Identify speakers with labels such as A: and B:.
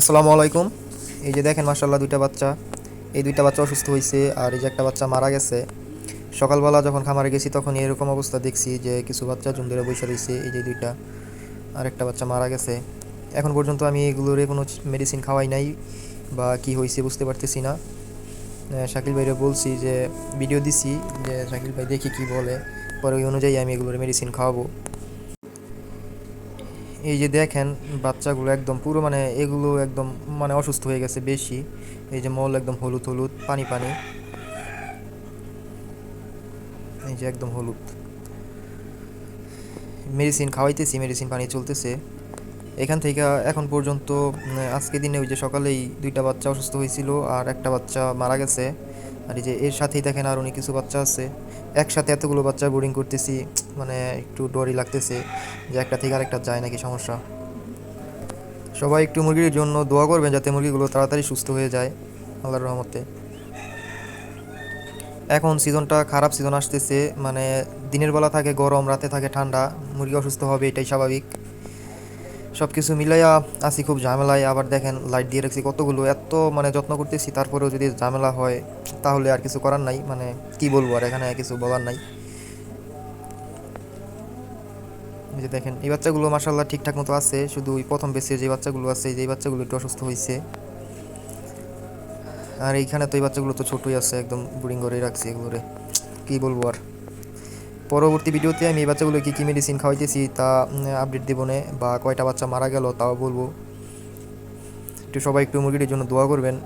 A: আসসালামু আলাইকুম। এই যে দেখেন মাসাল্লাহ দুইটা বাচ্চা। এই দুইটা বাচ্চা অসুস্থ হয়েছে আর এই যে একটা বাচ্চা মারা গেছে। সকালবেলা যখন খামারে গেছি তখন এরকম অবস্থা দেখছি যে কিছু বাচ্চা জুম ধরে বসে রয়েছে এই যে দুইটা। আর একটা বাচ্চা মারা গেছে। এখন পর্যন্ত আমি এগুলোর কোনো মেডিসিন খাওয়াই নাই, বা কি হয়েছে বুঝতে পারতেছি না। শাকিল ভাইরে বলছি যে ভিডিও দিছি, যে শাকিল ভাই দেখি কি বলে। পরে ওই অনুযায়ী আমি এগুলোর মেডিসিন খাওয়াবো। এই যে দেখেন, বাচ্চাগুলো একদম পুরো মানে এগুলো একদম মানে অসুস্থ হয়ে গেছে বেশি। এই যে মল একদম হলুদ হলুদ, পানি পানি। এই যে একদম হলুদ। মেডিসিন খাওয়াইতেছি, মেডিসিন পানি চলতেছে। এখান থেকে এখন পর্যন্ত আজকে দিনে ওই যে সকালেই দুইটা বাচ্চা অসুস্থ হয়েছিল আর একটা বাচ্চা মারা গেছে। আর এই যে এর সাথেই দেখেন আর অনেক কিছু বাচ্চা আছে। একসাথে এতগুলো বাচ্চা বোর্ডিং করতেছি মানে একটু ডরই লাগতেছে যে একটা থেকে আরেকটা যায় নাকি সমস্যা। সবাই একটু মুরগির জন্য দোয়া করবেন যাতে মুরগিগুলো তাড়াতাড়ি সুস্থ হয়ে যায়, আল্লাহর রহমতে। এখন সিজনটা খারাপ সিজন আসতেছে মানে দিনের বেলা থাকে গরম, রাতে থাকে ঠান্ডা, মুরগি অসুস্থ হবে এটাই স্বাভাবিক। সব কিছু মিলাইয়া আছি, খুব ঝামেলায়। আবার দেখেন লাইট দিয়ে রাখছি কতগুলো, এত মানে যত্ন করতেছি, তারপরেও যদি ঝামেলা হয়, তাহলে আর কিছু করার নাই। মানে কি বলব, আর এখানে কিছু বলার নাই। যে দেখেন, এই বাচ্চাগুলো মাসাল্লাহ ঠিকঠাক মতো আছে, শুধু ওই প্রথম বেসে যে বাচ্চাগুলো আছে যে বাচ্চাগুলো একটু অসুস্থ হয়েছে আর এইখানে তো এই বাচ্চাগুলো তো ছোটই আছে, একদম বোরিং করেই রাখছি এগুলোরে। কি বলব আর? পরবর্তী ভিডিওতে আমি এই বাচ্চাগুলো কী কী মেডিসিন খাওয়াইতেছি তা আপডেট দেবো নে বা কয়টা বাচ্চা মারা গেল তাও বলব। একটু সবাই একটু মুরগিটির জন্য দোয়া করবেন।